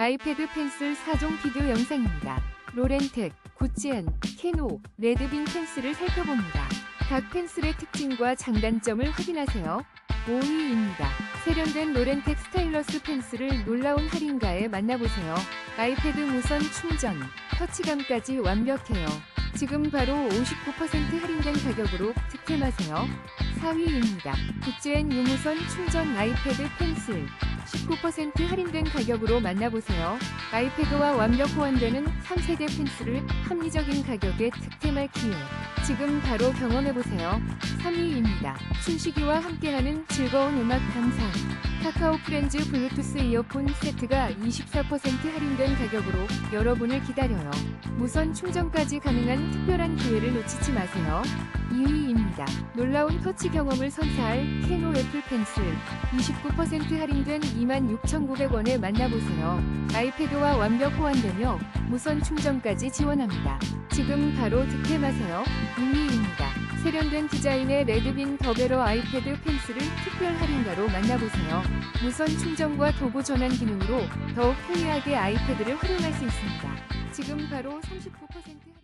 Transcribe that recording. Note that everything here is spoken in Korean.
아이패드 펜슬 4종 비교 영상입니다. 로렌텍, 구찌엔, 캐노, 레드빈 펜슬을 살펴봅니다. 각 펜슬의 특징과 장단점을 확인하세요. 5위입니다. 세련된 로렌텍 스타일러스 펜슬을 놀라운 할인가에 만나보세요. 아이패드 무선 충전, 터치감까지 완벽해요. 지금 바로 59% 할인된 가격으로 득템하세요. 4위입니다. 구찌엔 유무선 충전 아이패드 펜슬 19% 할인된 가격으로 만나보세요. 아이패드와 완벽 호환되는 3세대 펜슬을 합리적인 가격에 득템할 기회. 지금 바로 경험해보세요. 3 위입니다. 춘식이와 함께하는 즐거운 음악 감상. 카카오 프렌즈 블루투스 이어폰 세트가 24% 할인된 가격으로 여러분을 기다려요. 무선 충전까지 가능한 특별한 기회를 놓치지 마세요. 2위입니다. 놀라운 터치 경험을 선사할 캐노 애플 펜슬 29% 할인된 26,900원에 만나보세요. 아이패드와 완벽 호환되며 무선 충전까지 지원합니다. 지금 바로 득템하세요. 2위입니다. 세련된 디자인의 레드빈 더베러 아이패드 펜슬을 특별 할인가로 만나보세요. 무선 충전과 도구 전환 기능으로 더욱 편리하게 아이패드를 활용할 수 있습니다. 지금 바로 39%